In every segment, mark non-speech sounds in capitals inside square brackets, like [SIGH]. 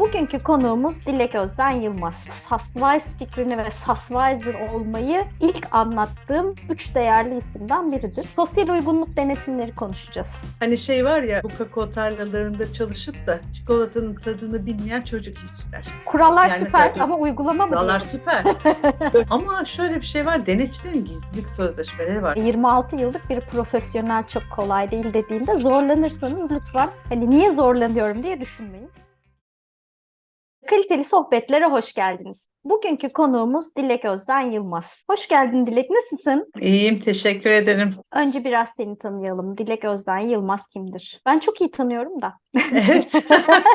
Bugünkü konuğumuz Dilek Özden Yılmaz. Saswise fikrini ve Saswiser olmayı ilk anlattığım üç değerli isimden biridir. Sosyal uygunluk denetimleri konuşacağız. Hani şey var ya bu kakao tarlalarında çalışıp da çikolatanın tadını bilmeyen çocuk işçiler. Kurallar Yani süper mesela- ama uygulama mı Kurallar diyelim? süper. [LAUGHS] Ama şöyle bir şey var. Denetçilerin gizlilik sözleşmeleri var. 26 yıllık bir profesyonel çok kolay değil dediğinde zorlanırsanız lütfen hani niye zorlanıyorum diye düşünmeyin. Kaliteli sohbetlere hoş geldiniz. Bugünkü konuğumuz Dilek Özden Yılmaz. Hoş geldin Dilek, nasılsın? İyiyim, teşekkür ederim. Önce biraz seni tanıyalım. Dilek Özden Yılmaz kimdir? Ben çok iyi tanıyorum da. Evet.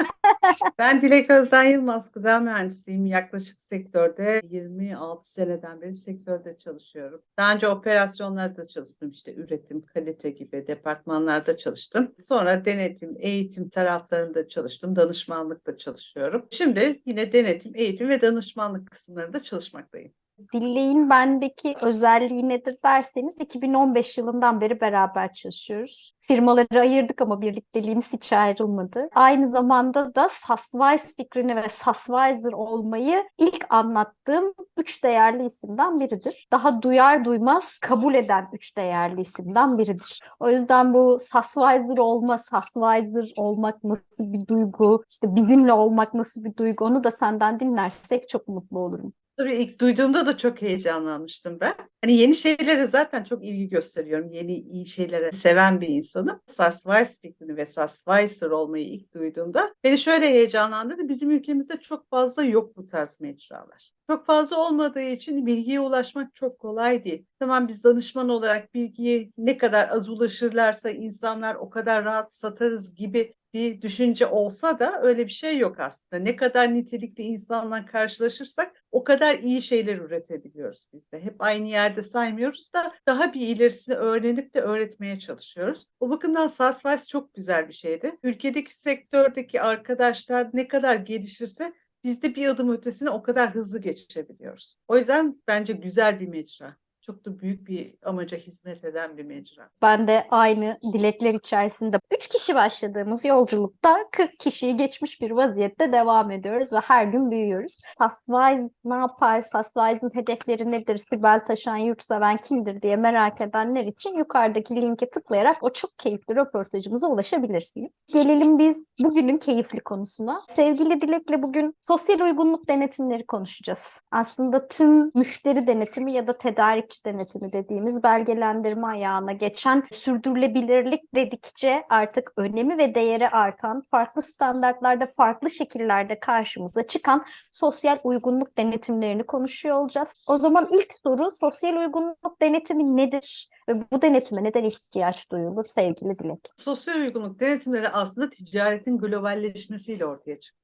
[LAUGHS] ben Dilek Özden Yılmaz, gıda mühendisiyim. Yaklaşık sektörde 26 seneden beri sektörde çalışıyorum. Daha önce operasyonlarda çalıştım. işte üretim, kalite gibi departmanlarda çalıştım. Sonra denetim, eğitim taraflarında çalıştım. Danışmanlıkta çalışıyorum. Şimdi yine denetim, eğitim ve danışmanlık kısımlarında çalışmaktayım. Dilek'in bendeki özelliği nedir derseniz 2015 yılından beri beraber çalışıyoruz. Firmaları ayırdık ama birlikteliğimiz hiç ayrılmadı. Aynı zamanda da Saswise fikrini ve Saswiser olmayı ilk anlattığım üç değerli isimden biridir. Daha duyar duymaz kabul eden üç değerli isimden biridir. O yüzden bu Saswiser olma, Saswiser olmak nasıl bir duygu, işte bizimle olmak nasıl bir duygu onu da senden dinlersek çok mutlu olurum. Tabii ilk duyduğumda da çok heyecanlanmıştım ben. Hani yeni şeylere zaten çok ilgi gösteriyorum. Yeni iyi şeylere seven bir insanım. Saswise fikrini ve Saswiser olmayı ilk duyduğumda beni şöyle heyecanlandırdı. Bizim ülkemizde çok fazla yok bu tarz mecralar. Çok fazla olmadığı için bilgiye ulaşmak çok kolay değil. Tamam biz danışman olarak bilgiye ne kadar az ulaşırlarsa insanlar o kadar rahat satarız gibi bir düşünce olsa da öyle bir şey yok aslında. Ne kadar nitelikli insanla karşılaşırsak o kadar iyi şeyler üretebiliyoruz biz de. Hep aynı yerde saymıyoruz da daha bir ilerisini öğrenip de öğretmeye çalışıyoruz. O bakımdan Saswise çok güzel bir şeydi. Ülkedeki sektördeki arkadaşlar ne kadar gelişirse biz de bir adım ötesine o kadar hızlı geçebiliyoruz. O yüzden bence güzel bir mecra. Çok da büyük bir amaca hizmet eden bir mecra. Ben de aynı dilekler içerisinde 3 kişi başladığımız yolculukta 40 kişiyi geçmiş bir vaziyette devam ediyoruz ve her gün büyüyoruz. Saswise ne yapar? Saswise'ın hedefleri nedir? Sibel Taşan Yurtseven kimdir diye merak edenler için yukarıdaki linke tıklayarak o çok keyifli röportajımıza ulaşabilirsiniz. Gelelim biz bugünün keyifli konusuna. Sevgili Dilek'le bugün sosyal uygunluk denetimleri konuşacağız. Aslında tüm müşteri denetimi ya da tedarik denetimi dediğimiz belgelendirme ayağına geçen sürdürülebilirlik dedikçe artık önemi ve değeri artan farklı standartlarda farklı şekillerde karşımıza çıkan sosyal uygunluk denetimlerini konuşuyor olacağız. O zaman ilk soru sosyal uygunluk denetimi nedir ve bu denetime neden ihtiyaç duyulur sevgili Dilek? Sosyal uygunluk denetimleri aslında ticaretin globalleşmesiyle ortaya çıkmış.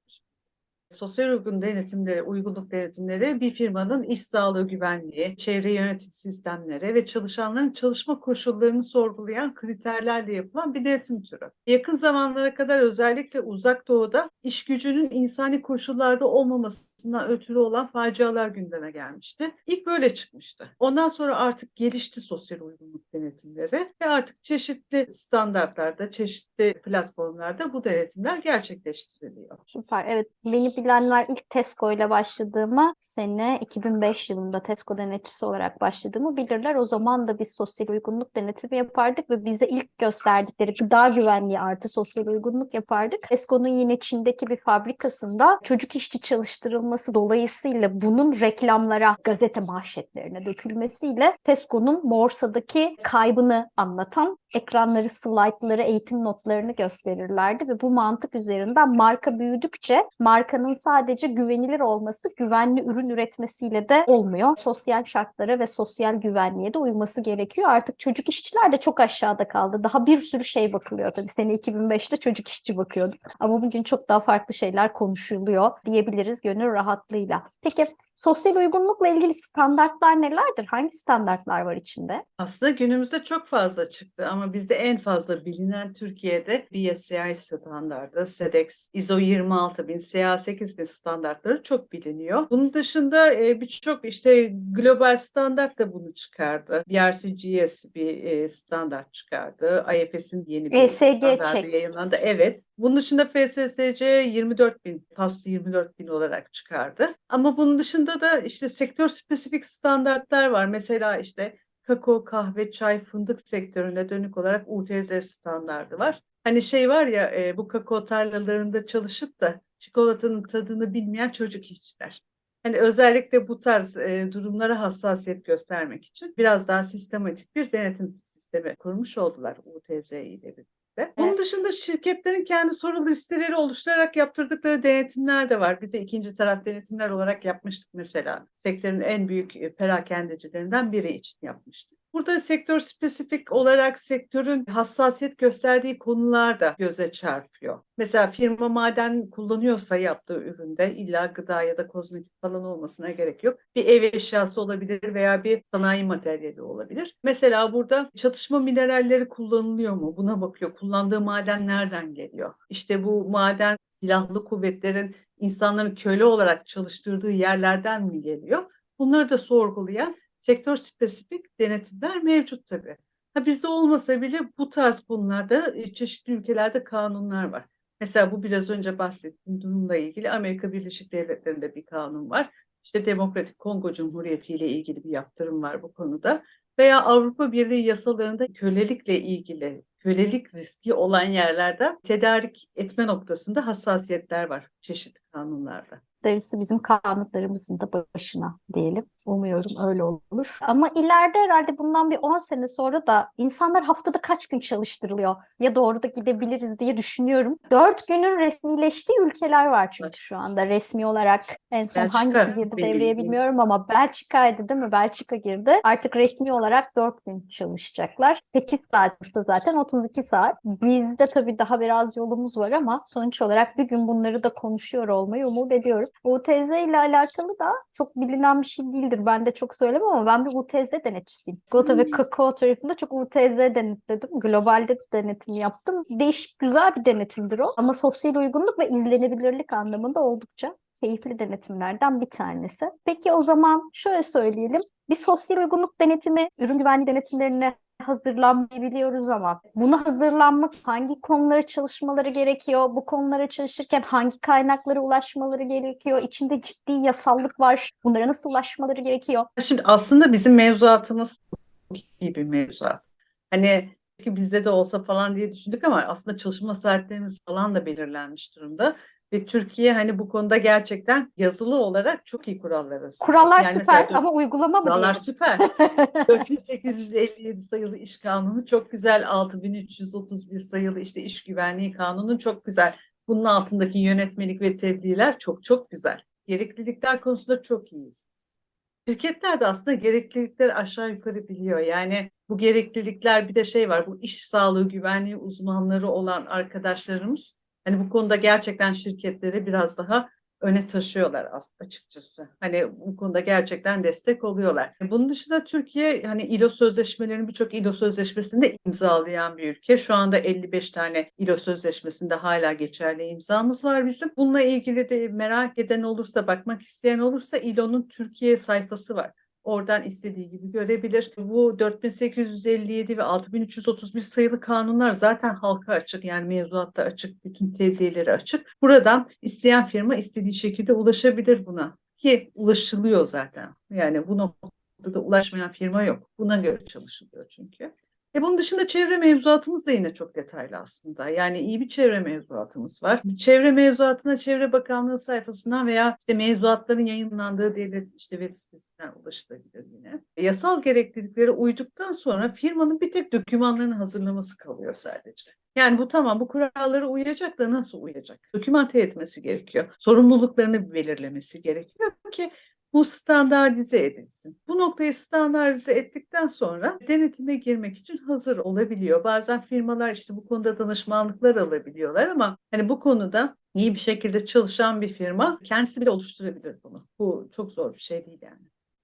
Sosyal uygun denetimleri, uygunluk denetimleri bir firmanın iş sağlığı güvenliği, çevre yönetim sistemleri ve çalışanların çalışma koşullarını sorgulayan kriterlerle yapılan bir denetim türü. Yakın zamanlara kadar özellikle uzak doğuda iş gücünün insani koşullarda olmamasından ötürü olan facialar gündeme gelmişti. İlk böyle çıkmıştı. Ondan sonra artık gelişti sosyal uygunluk denetimleri ve artık çeşitli standartlarda, çeşitli platformlarda bu denetimler gerçekleştiriliyor. Süper. Evet, beni bilenler ilk Tesco ile başladığımı sene 2005 yılında Tesco denetçisi olarak başladığımı bilirler. O zaman da biz sosyal uygunluk denetimi yapardık ve bize ilk gösterdikleri gıda güvenliği artı sosyal uygunluk yapardık. Tesco'nun yine Çin'deki bir fabrikasında çocuk işçi çalıştırılması dolayısıyla bunun reklamlara, gazete manşetlerine dökülmesiyle Tesco'nun borsadaki kaybını anlatan ekranları, slaytları, eğitim notlarını gösterirlerdi ve bu mantık üzerinden marka büyüdükçe markanın sadece güvenilir olması güvenli ürün üretmesiyle de olmuyor. Sosyal şartlara ve sosyal güvenliğe de uyması gerekiyor. Artık çocuk işçiler de çok aşağıda kaldı. Daha bir sürü şey bakılıyor tabii. Sene 2005'te çocuk işçi bakıyorduk. Ama bugün çok daha farklı şeyler konuşuluyor diyebiliriz gönül rahatlığıyla. Peki sosyal uygunlukla ilgili standartlar nelerdir? Hangi standartlar var içinde? Aslında günümüzde çok fazla çıktı ama bizde en fazla bilinen Türkiye'de BSCI standardı, SEDEX, ISO 26000, CA 8000 standartları çok biliniyor. Bunun dışında e, birçok işte global standart da bunu çıkardı. BRCGS bir e, standart çıkardı. IFS'in yeni bir ESG standardı check. yayınlandı. Evet. Bunun dışında FSSC 24 bin, PAS 24 bin olarak çıkardı. Ama bunun dışında da işte sektör spesifik standartlar var. Mesela işte kakao, kahve, çay, fındık sektörüne dönük olarak UTZ standardı var. Hani şey var ya e, bu kakao tarlalarında çalışıp da çikolatanın tadını bilmeyen çocuk işçiler. Hani özellikle bu tarz e, durumlara hassasiyet göstermek için biraz daha sistematik bir denetim sistemi kurmuş oldular UTZ ile birlikte. Bunun Evet. dışında şirketlerin kendi soru listeleri oluşturarak yaptırdıkları denetimler de var. Bize ikinci taraf denetimler olarak yapmıştık mesela. Sektörün en büyük e, perakendecilerinden biri için yapmıştık. Burada sektör spesifik olarak sektörün hassasiyet gösterdiği konular da göze çarpıyor. Mesela firma maden kullanıyorsa yaptığı üründe illa gıda ya da kozmetik falan olmasına gerek yok. Bir ev eşyası olabilir veya bir sanayi materyali olabilir. Mesela burada çatışma mineralleri kullanılıyor mu? Buna bakıyor. Kullandığı maden nereden geliyor? İşte bu maden silahlı kuvvetlerin insanların köle olarak çalıştırdığı yerlerden mi geliyor? Bunları da sorgulayan sektör spesifik denetimler mevcut tabii. Ha bizde olmasa bile bu tarz konularda e, çeşitli ülkelerde kanunlar var. Mesela bu biraz önce bahsettiğim durumla ilgili Amerika Birleşik Devletleri'nde bir kanun var. İşte Demokratik Kongo Cumhuriyeti ile ilgili bir yaptırım var bu konuda. Veya Avrupa Birliği yasalarında kölelikle ilgili, kölelik riski olan yerlerden tedarik etme noktasında hassasiyetler var çeşitli kanunlarda. darısı bizim kanunlarımızın da başına diyelim. Umuyorum öyle olur. Ama ileride herhalde bundan bir 10 sene sonra da insanlar haftada kaç gün çalıştırılıyor ya doğru da gidebiliriz diye düşünüyorum. 4 günün resmileştiği ülkeler var çünkü şu anda resmi olarak. En son Belçika hangisi girdi devreye bilmiyorum ama Belçika'ydı değil mi? Belçika girdi. Artık resmi olarak 4 gün çalışacaklar. 8 saat ise zaten 32 saat. Bizde tabii daha biraz yolumuz var ama sonuç olarak bir gün bunları da konuşuyor olmayı umut ediyorum. UTZ ile alakalı da çok bilinen bir şey değildir. Ben de çok söylemem ama ben bir UTZ denetçisiyim. Çikolata ve kakao tarafında çok UTZ denetledim. Globalde de denetim yaptım. Değişik güzel bir denetimdir o. Ama sosyal uygunluk ve izlenebilirlik anlamında oldukça keyifli denetimlerden bir tanesi. Peki o zaman şöyle söyleyelim. Bir sosyal uygunluk denetimi ürün güvenliği denetimlerine hazırlanmayı biliyoruz ama buna hazırlanmak hangi konuları çalışmaları gerekiyor? Bu konulara çalışırken hangi kaynaklara ulaşmaları gerekiyor? İçinde ciddi yasallık var. Bunlara nasıl ulaşmaları gerekiyor? Şimdi aslında bizim mevzuatımız iyi bir mevzuat. Hani bizde de olsa falan diye düşündük ama aslında çalışma saatlerimiz falan da belirlenmiş durumda. Ve Türkiye hani bu konuda gerçekten yazılı olarak çok iyi kurallara sahip. Kurallar Yani süper ama uygulama mı Kurallar diyelim? süper. [LAUGHS] 4857 sayılı iş kanunu çok güzel. 6331 sayılı işte iş güvenliği kanunu çok güzel. Bunun altındaki yönetmelik ve tebliğler çok çok güzel. Gereklilikler konusunda çok iyiyiz. Şirketler de aslında gereklilikleri aşağı yukarı biliyor. Yani bu gereklilikler bir de şey var. Bu iş sağlığı güvenliği uzmanları olan arkadaşlarımız hani bu konuda gerçekten şirketleri biraz daha öne taşıyorlar as- açıkçası. Hani bu konuda gerçekten destek oluyorlar. Bunun dışında Türkiye hani ILO sözleşmelerinin birçok ILO sözleşmesinde imzalayan bir ülke. Şu anda 55 tane ILO sözleşmesinde hala geçerli imzamız var bizim. Bununla ilgili de merak eden olursa, bakmak isteyen olursa ILO'nun Türkiye sayfası var. Oradan istediği gibi görebilir. Bu 4857 ve 6331 sayılı kanunlar zaten halka açık yani mevzuatta açık, bütün tebliğleri açık. Buradan isteyen firma istediği şekilde ulaşabilir buna ki ulaşılıyor zaten. Yani bu noktada ulaşmayan firma yok. Buna göre çalışılıyor çünkü. E bunun dışında çevre mevzuatımız da yine çok detaylı aslında. Yani iyi bir çevre mevzuatımız var. Çevre mevzuatına Çevre Bakanlığı sayfasından veya işte mevzuatların yayınlandığı devlet işte web sitesinden ulaşılabilir yine. E, Yasal gerekliliklere uyduktan sonra firmanın bir tek dokümanlarını hazırlaması kalıyor sadece. Yani bu tamam bu kurallara uyacak da nasıl uyacak? Dokümante etmesi gerekiyor. Sorumluluklarını belirlemesi gerekiyor ki bu standartize edilsin. Bu noktayı standartize ettikten sonra denetime girmek için hazır olabiliyor. Bazen firmalar işte bu konuda danışmanlıklar alabiliyorlar ama hani bu konuda iyi bir şekilde çalışan bir firma kendisi bile oluşturabilir bunu. Bu çok zor bir şey değil yani.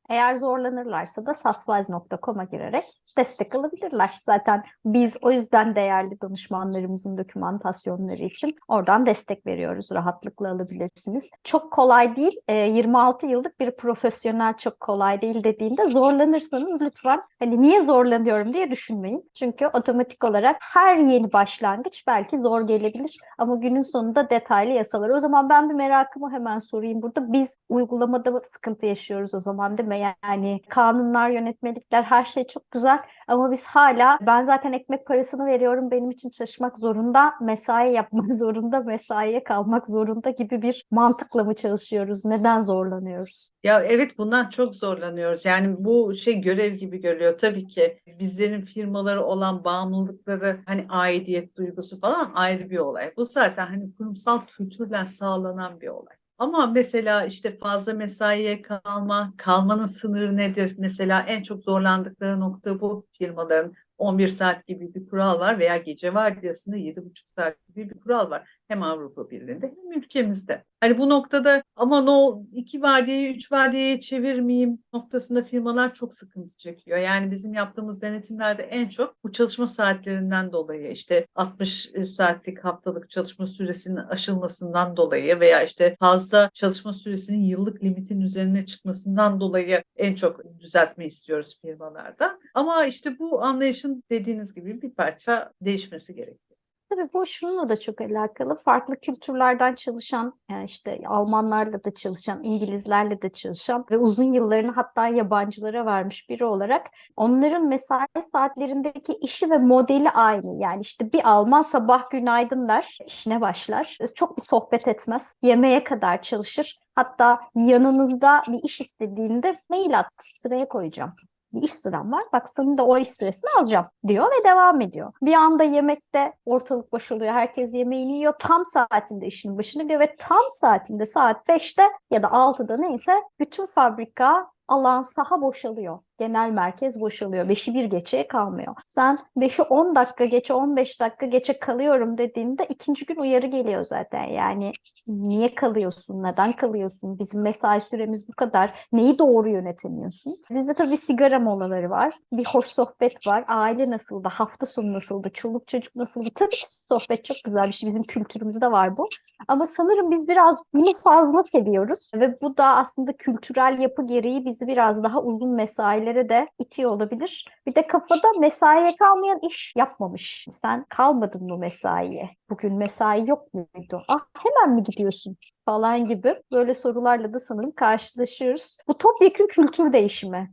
Eğer zorlanırlarsa da saswise.com'a girerek destek alabilirler. Zaten biz o yüzden değerli danışmanlarımızın dokümantasyonları için oradan destek veriyoruz. Rahatlıkla alabilirsiniz. Çok kolay değil. E, 26 yıllık bir profesyonel çok kolay değil dediğinde zorlanırsanız lütfen hani niye zorlanıyorum diye düşünmeyin. Çünkü otomatik olarak her yeni başlangıç belki zor gelebilir ama günün sonunda detaylı yasalar. O zaman ben bir merakımı hemen sorayım burada. Biz uygulamada sıkıntı yaşıyoruz o zaman değil mi? Yani kanunlar, yönetmelikler her şey çok güzel ama biz hala ben zaten ekmek parasını veriyorum benim için çalışmak zorunda, mesai yapmak [LAUGHS] zorunda, mesaiye kalmak zorunda gibi bir mantıkla mı çalışıyoruz? Neden zorlanıyoruz? Ya evet bundan çok zorlanıyoruz. Yani bu şey görev gibi görüyor. Tabii ki bizlerin firmaları olan bağımlılıkları hani aidiyet duygusu falan ayrı bir olay. Bu zaten hani kurumsal kültürle sağlanan bir olay. Ama mesela işte fazla mesaiye kalma, kalmanın sınırı nedir? Mesela en çok zorlandıkları nokta bu firmaların 11 saat gibi bir kural var veya gece vardiyasında 7,5 saat gibi bir kural var. Hem Avrupa Birliği'nde hem ülkemizde. Hani bu noktada aman o iki vardiyayı üç vardiyaya çevirmeyeyim noktasında firmalar çok sıkıntı çekiyor. Yani bizim yaptığımız denetimlerde en çok bu çalışma saatlerinden dolayı işte 60 saatlik haftalık çalışma süresinin aşılmasından dolayı veya işte fazla çalışma süresinin yıllık limitin üzerine çıkmasından dolayı en çok düzeltme istiyoruz firmalarda. Ama işte bu anlayışın dediğiniz gibi bir parça değişmesi gerekiyor. Tabii bu şununla da çok alakalı. Farklı kültürlerden çalışan, yani işte Almanlarla da çalışan, İngilizlerle de çalışan ve uzun yıllarını hatta yabancılara vermiş biri olarak onların mesai saatlerindeki işi ve modeli aynı. Yani işte bir Alman sabah günaydın der, işine başlar. Çok bir sohbet etmez. Yemeğe kadar çalışır. Hatta yanınızda bir iş istediğinde mail at, sıraya koyacağım bir iş sıram var. Bak senin de o iş süresini alacağım diyor ve devam ediyor. Bir anda yemekte ortalık boşalıyor. Herkes yemeğini yiyor. Tam saatinde işinin başına gidiyor ve tam saatinde saat 5'te ya da 6'da neyse bütün fabrika alan saha boşalıyor. Genel merkez boşalıyor. 5'i bir geçeye kalmıyor. Sen 5'i 10 dakika geçe 15 dakika geçe kalıyorum dediğinde ikinci gün uyarı geliyor zaten. Yani niye kalıyorsun? Neden kalıyorsun? Bizim mesai süremiz bu kadar. Neyi doğru yönetemiyorsun? Bizde tabii sigara molaları var. Bir hoş sohbet var. Aile nasıldı? Hafta sonu nasıldı? Çoluk çocuk nasıldı? Tabii sohbet çok güzel bir şey. Bizim kültürümüzde var bu. Ama sanırım biz biraz bunu fazla seviyoruz ve bu da aslında kültürel yapı gereği bizi biraz daha uzun mesailere de itiyor olabilir. Bir de kafada mesaiye kalmayan iş yapmamış. Sen kalmadın mı mesaiye? Bugün mesai yok muydu? Ah hemen mi gidiyorsun? falan gibi böyle sorularla da sanırım karşılaşıyoruz. Bu topyekun kültür değişimi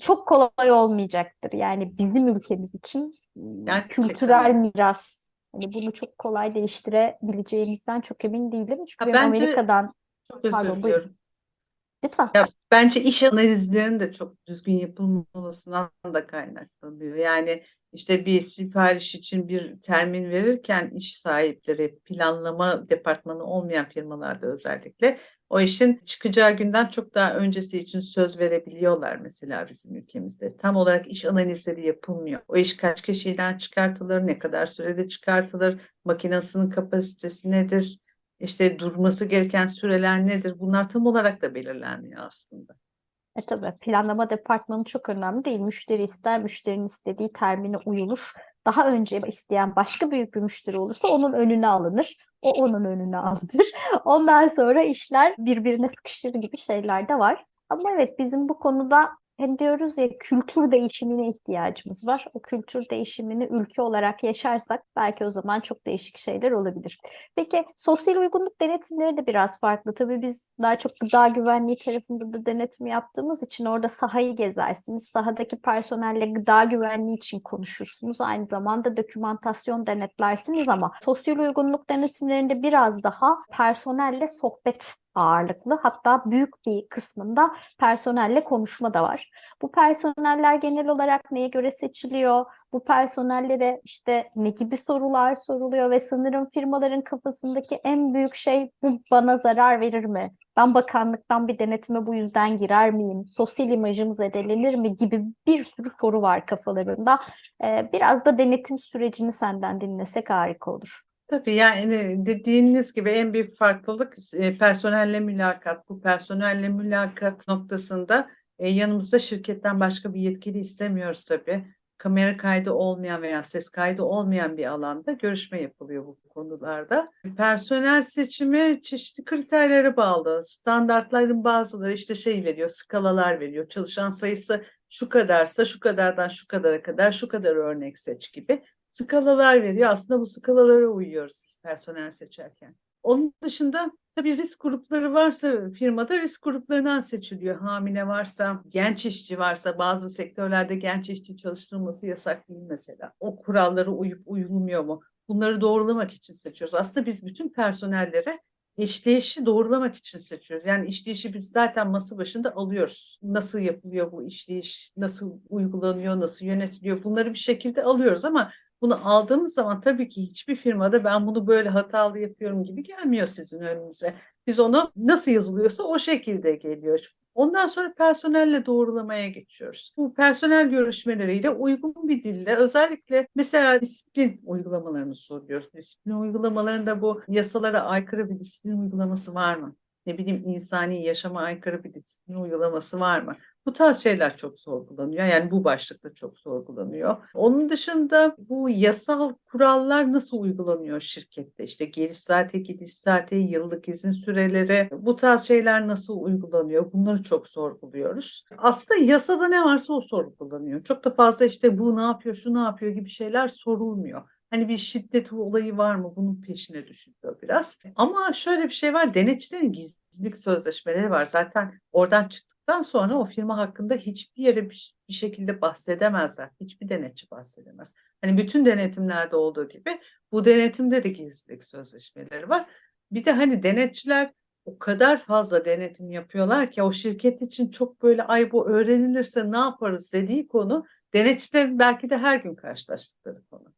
çok kolay olmayacaktır. Yani bizim ülkemiz için Gerçekten. kültürel miras Hani bunu çok kolay değiştirebileceğimizden çok emin değilim. Çünkü Ha, bence- Amerika'dan Çok özür diliyorum. Lütfen. Ya bence iş analizlerinin de çok düzgün yapılmamasından da kaynaklanıyor. Yani işte bir sipariş için bir termin verirken iş sahipleri planlama departmanı olmayan firmalarda özellikle o işin çıkacağı günden çok daha öncesi için söz verebiliyorlar mesela bizim ülkemizde. Tam olarak iş analizleri yapılmıyor. O iş kaç kişiden çıkartılır, ne kadar sürede çıkartılır, makinasının kapasitesi nedir, işte durması gereken süreler nedir? Bunlar tam olarak da belirlenmiyor aslında. E tabii planlama departmanı çok önemli değil. Müşteri ister, müşterinin istediği termine uyulur. Daha önce isteyen başka büyük bir müşteri olursa onun önüne alınır. O onun önüne alınır. [LAUGHS] Ondan sonra işler birbirine sıkışır gibi şeyler de var. Ama evet bizim bu konuda hem diyoruz ya kültür değişimine ihtiyacımız var. O kültür değişimini ülke olarak yaşarsak belki o zaman çok değişik şeyler olabilir. Peki sosyal uygunluk denetimleri de biraz farklı. Tabii biz daha çok gıda güvenliği tarafında da denetim yaptığımız için orada sahayı gezersiniz. Sahadaki personelle gıda güvenliği için konuşursunuz. Aynı zamanda dokümantasyon denetlersiniz ama sosyal uygunluk denetimlerinde biraz daha personelle sohbet ağırlıklı. Hatta büyük bir kısmında personelle konuşma da var. Bu personeller genel olarak neye göre seçiliyor? Bu personellere işte ne gibi sorular soruluyor ve sanırım firmaların kafasındaki en büyük şey bu bana zarar verir mi? Ben bakanlıktan bir denetime bu yüzden girer miyim? Sosyal imajım zedelenir mi? gibi bir sürü soru var kafalarında. Ee, biraz da denetim sürecini senden dinlesek harika olur. Tabii yani dediğiniz gibi en büyük farklılık e, personelle mülakat. Bu personelle mülakat noktasında E, yanımızda şirketten başka bir yetkili istemiyoruz tabii. Kamera kaydı olmayan veya ses kaydı olmayan bir alanda görüşme yapılıyor bu konularda. Personel seçimi çeşitli kriterlere bağlı. Standartların bazıları işte şey veriyor, skalalar veriyor. Çalışan sayısı şu kadarsa şu kadardan şu kadara kadar şu kadar örnek seç gibi skalalar veriyor. Aslında bu skalalara uyuyoruz biz personel seçerken. Onun dışında tabii risk grupları varsa firmada risk gruplarından seçiliyor. Hamile varsa, genç işçi varsa bazı sektörlerde genç işçi çalıştırılması yasak değil mesela. O kurallara uyup uyulmuyor mu? Bunları doğrulamak için seçiyoruz. Aslında biz bütün personellere işleyişi doğrulamak için seçiyoruz. Yani işleyişi biz zaten masa başında alıyoruz. Nasıl yapılıyor bu işleyiş, nasıl uygulanıyor, nasıl yönetiliyor bunları bir şekilde alıyoruz ama bunu aldığımız zaman tabii ki hiçbir firmada ben bunu böyle hatalı yapıyorum gibi gelmiyor sizin önünüze. Biz onu nasıl yazılıyorsa o şekilde geliyor. Ondan sonra personelle doğrulamaya geçiyoruz. Bu personel görüşmeleriyle uygun bir dille özellikle mesela disiplin uygulamalarını soruyoruz. Disiplin uygulamalarında bu yasalara aykırı bir disiplin uygulaması var mı? Ne bileyim insani yaşama aykırı bir disiplin uygulaması var mı? Bu tarz şeyler çok sorgulanıyor. Yani bu başlıkta çok sorgulanıyor. Onun dışında bu yasal kurallar nasıl uygulanıyor şirkette? İşte geliş saati, gidiş saati, yıllık izin süreleri, bu tarz şeyler nasıl uygulanıyor? Bunları çok sorguluyoruz. Aslında yasada ne varsa o sorgulanıyor. Çok da fazla işte bu ne yapıyor, şu ne yapıyor gibi şeyler sorulmuyor. Hani bir şiddet olayı var mı? Bunun peşine düşülüyor biraz. Ama şöyle bir şey var. Denetçilerin gizlilik sözleşmeleri var. Zaten oradan çıktıktan sonra o firma hakkında hiçbir yere bir, bir şekilde bahsedemezler. Hiçbir denetçi bahsedemez. Hani bütün denetimlerde olduğu gibi bu denetimde de gizlilik sözleşmeleri var. Bir de hani denetçiler o kadar fazla denetim yapıyorlar ki o şirket için çok böyle ay bu öğrenilirse ne yaparız dediği konu denetçilerin belki de her gün karşılaştıkları konu.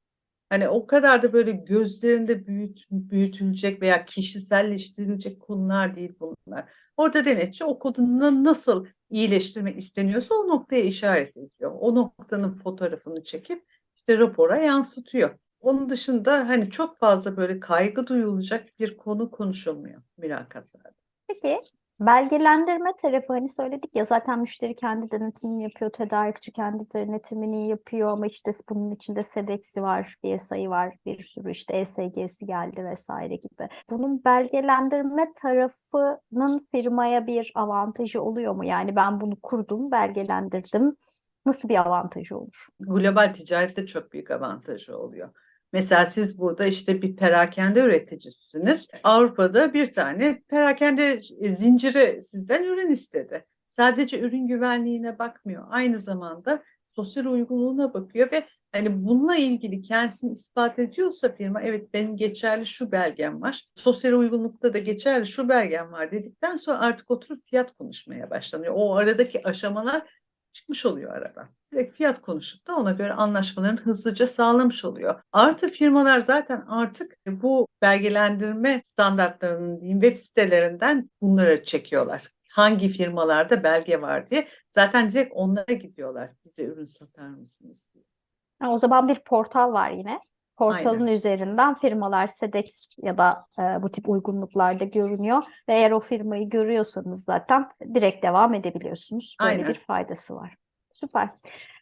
Hani o kadar da böyle gözlerinde büyüt, büyütülecek veya kişiselleştirilecek konular değil bunlar. Orada denetçi o kodunu nasıl iyileştirmek isteniyorsa o noktaya işaret ediyor. O noktanın fotoğrafını çekip işte rapora yansıtıyor. Onun dışında hani çok fazla böyle kaygı duyulacak bir konu konuşulmuyor mülakatlarda. Peki belgelendirme tarafı hani söyledik ya zaten müşteri kendi denetimini yapıyor, tedarikçi kendi denetimini yapıyor ama işte bunun içinde SEDEX'i var, BSI'yi var, bir sürü işte ESG'si geldi vesaire gibi. Bunun belgelendirme tarafının firmaya bir avantajı oluyor mu? Yani ben bunu kurdum, belgelendirdim. Nasıl bir avantajı olur? Global ticarette çok büyük avantajı oluyor. Mesela siz burada işte bir perakende üreticisiniz. Avrupa'da bir tane perakende zinciri sizden ürün istedi. Sadece ürün güvenliğine bakmıyor. Aynı zamanda sosyal uygululuğuna bakıyor ve hani bununla ilgili kendisini ispat ediyorsa firma evet benim geçerli şu belgem var. Sosyal uygunlukta da geçerli şu belgem var dedikten sonra artık oturup fiyat konuşmaya başlanıyor. O aradaki aşamalar çıkmış oluyor arada. Direkt fiyat konuşup da ona göre anlaşmaların hızlıca sağlamış oluyor. Artı firmalar zaten artık bu belgelendirme standartlarının web sitelerinden bunları çekiyorlar. Hangi firmalarda belge var diye. Zaten direkt onlara gidiyorlar. Bize ürün satar mısınız diye. O zaman bir portal var yine. Portalın Aynen. üzerinden firmalar SEDEX ya da e, bu tip uygunluklarda görünüyor ve eğer o firmayı görüyorsanız zaten direkt devam edebiliyorsunuz. Böyle Aynen. bir faydası var. Süper.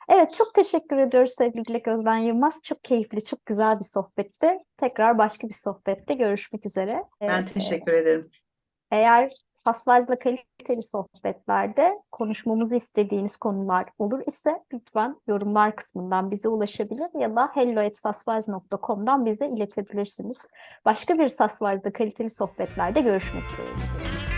Evet çok teşekkür ediyoruz sevgili Dilek Özden Yılmaz. Çok keyifli, çok güzel bir sohbetti. Tekrar başka bir sohbette görüşmek üzere. Ben Ee, teşekkür ederim. Eğer Sasvaz'la kaliteli sohbetlerde konuşmamızı istediğiniz konular olur ise lütfen yorumlar kısmından bize ulaşabilir ya da hello@sasvaz.com'dan bize iletebilirsiniz. Başka bir Sasvaz'da kaliteli sohbetlerde görüşmek üzere.